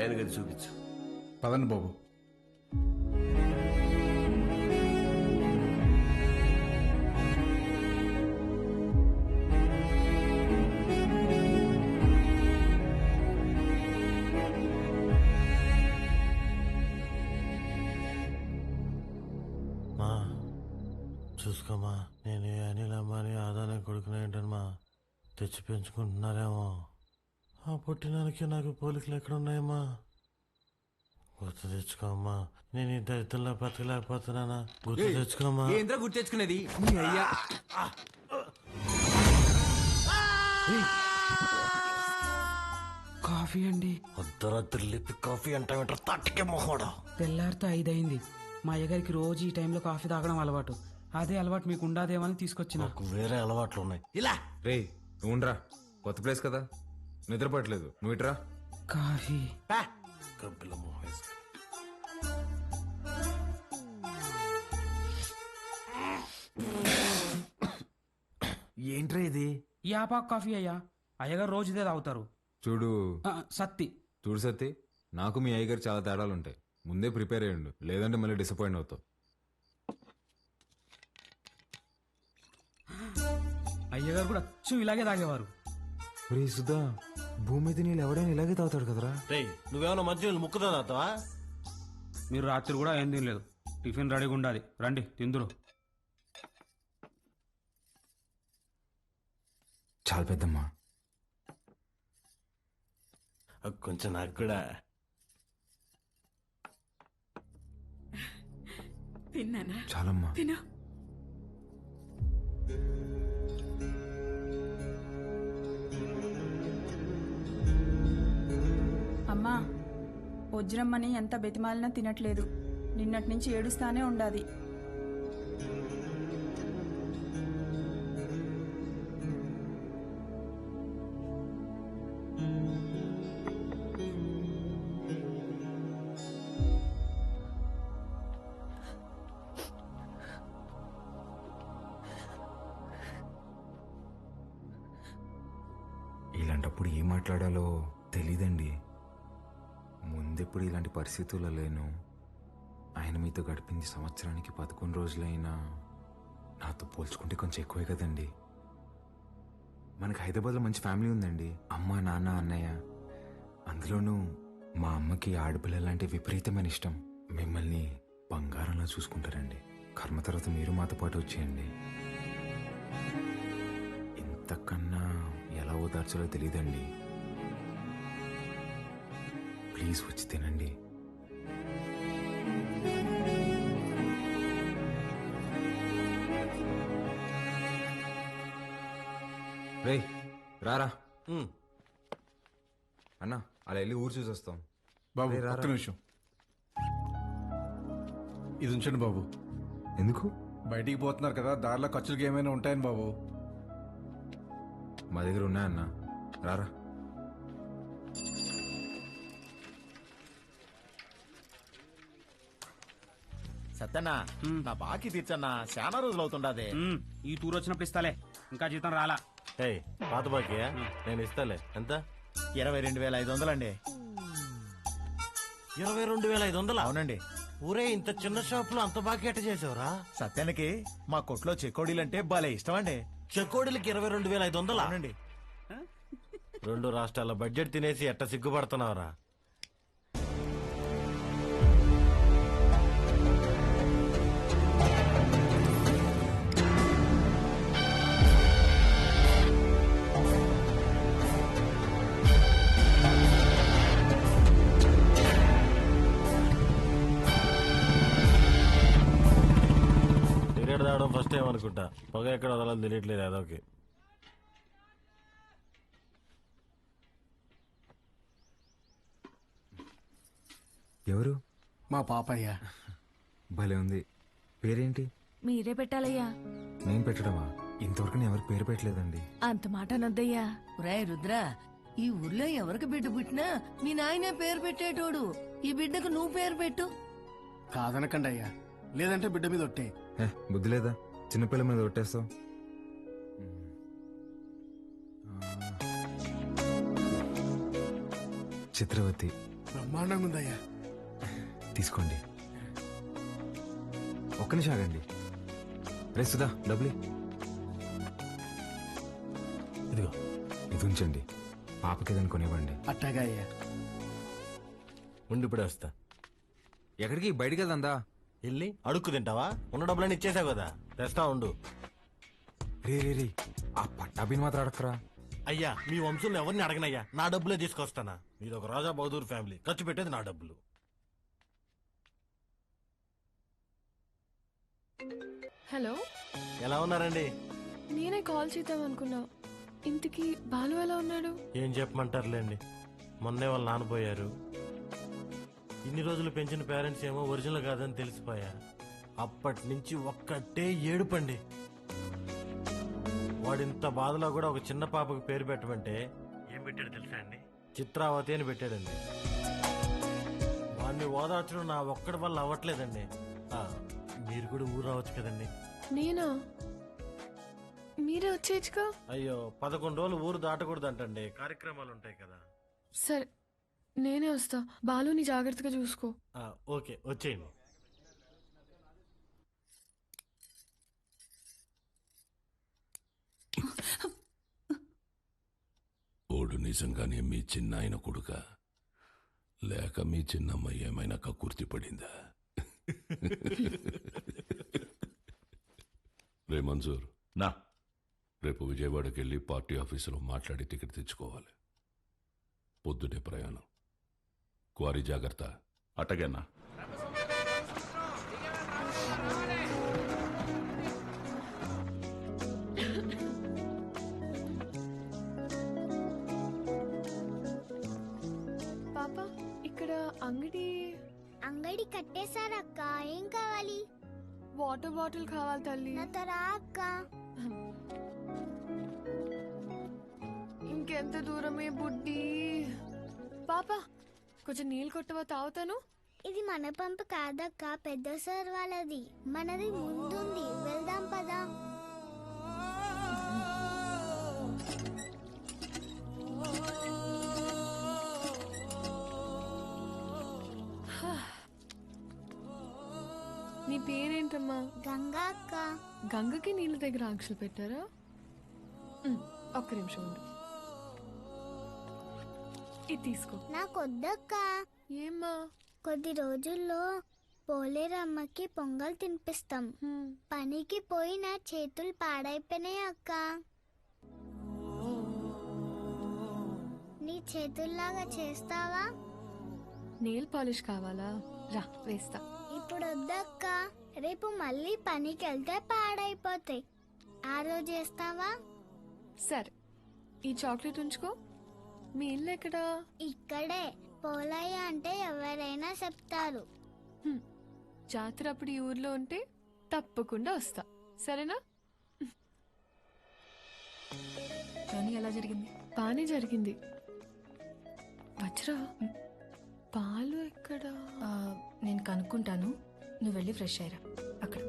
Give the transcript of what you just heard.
నాయన గది చూపించు. పదండి బాబు. మా చూసుకోమా. నేను అనిల్ అమ్మాని ఆదానే కొడుకునే ఏంటమ్మా తెచ్చి పెంచుకుంటున్నారేమో. ఆ పుట్టినానికి నాకు పోలికలు ఎక్కడున్నాయమ్మా? గుర్తు తెచ్చుకోమ్మా నేను ఈ దరిద్రంలో బతకలేకపోతున్నానా గుర్తు తెచ్చుకోమ్మా ఏంద్రా గుర్తు తెచ్చుకునేది? నీ అయ్యా. కాఫీ అండి. అర్ధరాత్రి లేపి కాఫీ అంటావేంటారు? తట్టుకే మొహోడా. తెల్లారితో ఐదయింది మా అయ్యగారికి రోజు ఈ టైంలో కాఫీ తాగడం అలవాటు. అదే అలవాటు మీకు ఉండదేమని తీసుకొచ్చిన. నాకు వేరే అలవాట్లు ఉన్నాయి ఇలా రే నువ్వుండ్రా కొత్త ప్లేస్ కదా. నిద్రపట్లేదు నువ్వు ఇట్రా. కాఫీ. గబ్బిల మొహం వేసుకుని. ఏంట్రా ఇది? ఈ ఆపాకు కాఫీ అయ్యా. అయ్యగారు రోజు ఇదే తాగుతారు. చూడు. ఆ, సత్తి. చూడు సత్తి నాకు మీ అయ్యగారు చాలా తేడాలు ఉంటాయి. ముందే ప్రిపేర్ అయ్యండు లేదంటే మళ్ళీ డిసప్పాయింట్ అవుతావు. అయ్యగారు కూడా అచ్చు ఇలాగే తాగేవారు. రే సుధా భూమి మీద నీళ్ళు ఎవడైనా ఇలాగే తాగుతాడు కదరా? రేయ్ నువ్వేమన్నా మధ్య ముక్కుదా తాతావా మీరు రాత్రి కూడా ఏం తినలేదు. టిఫిన్ రెడీగా ఉండాలి. రండి తిందురు. చాలా పెద్దమ్మా. కొంచెం నాకు కూడా. తిన్నానా? చాలమ్మా. తిను. వజ్రమ్మని ఎంత బెతిమాలినా తినట్లేదు. నిన్నటి నుంచి ఏడుస్తానే ఉండాది. ఇలాంటప్పుడు ఏం మాట్లాడాలో తెలీదండి. ముందెప్పుడు ఇలాంటి పరిస్థితుల్లో లేను. ఆయన మీతో గడిపింది సంవత్సరానికి పదకొండు రోజులైనా నాతో పోల్చుకుంటే కొంచెం ఎక్కువే కదండి. మనకి హైదరాబాద్లో మంచి ఫ్యామిలీ ఉందండి. అమ్మ నాన్న అన్నయ్య. అందులోనూ మా అమ్మకి ఆడపిల్లలంటే విపరీతమైన ఇష్టం. మిమ్మల్ని బంగారంలా చూసుకుంటారండి. కర్మ తర్వాత మీరు మాతో పాటు వచ్చేయండి. ఇంతకన్నా ఎలా ఓదార్చాలో తెలియదండి. ప్లీజ్ వచ్చి తినండి. రే రారా. అన్నా అలా వెళ్ళి ఊరు చూసి వస్తాం బాబు రారా. ఒక్క నిమిషం. ఇది ఉంచండి బాబు. ఎందుకు? బయటికి పోతున్నారు కదా దారిలో ఖర్చులకి ఏమైనా ఉంటాయని బాబు. మా దగ్గర ఉన్నాయన్నా. రారా. సత్యన్నా నా బాకీ తీర్చన్నా చాలా రోజులు అవుతుండదే. ఈ టూర్ వచ్చినప్పుడు ఇస్తాలే. ఇంకా జీతం రాలా. ఏయ్ పాత బాకీయా నేను ఇస్తాలే. ఎంత? ఇరవై రెండు వేల ఐదు వందలండి. ఇరవై రెండు వేల ఐదు వందలు? అవునండి. ఊరే ఇంత చిన్న షాప్లో అంత బాకీ ఎట్ట చేసావురా? సత్యానికి మా కొట్లో చెకోడీలంటే భలే ఇష్టం అండి చెకోడిలకి ఇరవై రెండు వేల ఐదు వందలు? అవునండి. రెండు రాష్ట్రాల బడ్జెట్ తినేసి ఎట్ట సిగ్గుపడుతున్నావురా? అనుకుంటా. పొగ ఎక్కడ వదలని తెలియట్లేదు అదొకే ఎవరు? మా పాపయ్య. భలే ఉంది. పేరేంటి? మీరే పెట్టాలయ్యా. నేను పెట్టడమా? ఇంతవరకు నేను ఎవరికి పేరు పెట్టలేదండి. అంత మాట అనొద్దయ్యా. ఒరేయ్ రుద్ర ఈ ఊర్లో ఎవరికి బిడ్డ పుట్టినా మీ నాయనే పేరు పెట్టేటోడు. ఈ బిడ్డకు నువ్వు పేరు పెట్టు. కాదనకండి అయ్యా లేదంటే బిడ్డ మీద ఒట్టే. హే, బుద్ధి లేదా? చిన్నపిల్ల మీద కొట్టేస్తావు చిత్రవతి బ్రహ్మాండంగా ఉందయ్యా. తీసుకోండి. ఒక్క నిమిషం ఆగండి. రే సుధా డబ్బులు ఇదిగో. ఇది ఉంచండి. పాపకి ఏదైనా కొనివ్వండి. అట్టాగా అయ్యా. ఉండి ఇప్పుడే వస్తా. ఎక్కడికి? బయటికి వెళ్దా వెళ్ళి అడుక్కు తింటావా? ఉన్న డబ్బులన్నీ ఇచ్చేసావు కదా. తెస్తా ఉండు. రే రే రే ఆ పట్టాభిని మాత్రం అడక్కరా? అయ్యా మీ వంశంలో ఎవరిని అడగనయ్యా? నా డబ్బులే తీసుకొస్తానా? మీరు ఒక రాజా బహదూర్ ఫ్యామిలీ. ఖర్చు పెట్టేది నా డబ్బులు. హలో? ఎలా ఉన్నారండి? నేనే కాల్ చేద్దాం అనుకున్నా. ఇంతకీ బాలు ఎలా ఉన్నాడు? ఏం చెప్పమంటారులేండి. మొన్నే వాళ్ళు నానపోయారు ఇన్ని రోజులు పెంచిన పేరెంట్స్ ఏమో ఒరిజినల్ కాదని తెలిసిపోయా. అప్పటి నుంచి ఒక్కటే ఏడుపండి. వాడింత బాధలో కూడా ఒక చిన్న పాపకు పేరు పెట్టమంటే ఏం పెట్టాడు తెలుసా అండి? చిత్రావతి అని పెట్టాడండి. వాడిని ఓదార్చడం నా ఒక్కడి వల్ల అవ్వట్లేదండి. ఆ, మీరు కూడా ఊరు రావచ్చు కదండి. నేనా? మీరే వచ్చేయచ్చుగా అయ్యో పదకొండు రోజులు ఊరు దాటకూడదంటండి. కార్యక్రమాలు ఉంటాయి కదా. సరే నేనే వస్తా. బాలుని జాగ్రత్తగా చూసుకో. ఆ, ఓకే వచ్చేయండి. ఓడు నిజంగానే మీ చిన్నాయన కొడుక? లేక మీ చిన్నమ్మ ఏమైనా కక్కుర్తి పడిందా? రే మంజూర్. నా. రేపు విజయవాడకి వెళ్ళి పార్టీ ఆఫీసులో మాట్లాడి టికెట్ తెచ్చుకోవాలి. పొద్దుటే ప్రయాణం. క్వారీ జాగ్రత్త. అట్టగన్నా. కట్టేశారక్క. ఏం కావాలి? వాటర్ బాటిల్ కావాలి తల్లి. నాతో రా అక్క. ఇంకెంత దూరమే బుడ్డి? పాప కొంచెం నీళ్ళు కొట్టవా తాగుతాను? ఇది మన పంపు కాదక్క పెద్ద సార్ వాళ్ళది మనది ముందుంది. వెళ్దాం పదా. నీ పేరేంటమ్మా? గంగా అక్క. గంగకి నీళ్ళ దగ్గర ఆంక్షలు పెట్టారా? ఒక్క నిమిషం ఉండు. ఇది తీసుకో. నాకొద్దక్క. ఏమ్మా? కొద్ది రోజుల్లో పోలేరమ్మకి పొంగల్ తినిపిస్తాం. పనికి పోయి నా చేతులు పాడైపోయినాయి అక్క. నీ చేతుల్లాగా చేస్తావా? నెయిల్ పాలిష్ కావాలా? రా వేస్తా. ఇప్పుడు వద్దక్క రేపు మళ్ళీ పనికి వెళ్తే పాడైపోతాయి ఆ రోజు చేస్తావా? సరే ఈ చాక్లెట్ ఉంచుకో. మీ ఇల్లు ఎక్కడా? ఇక్కడే. పోలయ్య అంటే ఎవరైనా చెప్తారు. హ్మ్, జాతర అప్పుడు ఈ ఊర్లో ఉంటే తప్పకుండా వస్తా. సరేనా? జర్నీ ఎలా జరిగింది. బానే జరిగింది. వజ్రా పాలు ఎక్కడా? నేను కనుక్కుంటాను. నువ్వు వెళ్ళి ఫ్రెష్ అయ్యరా. అక్కడ.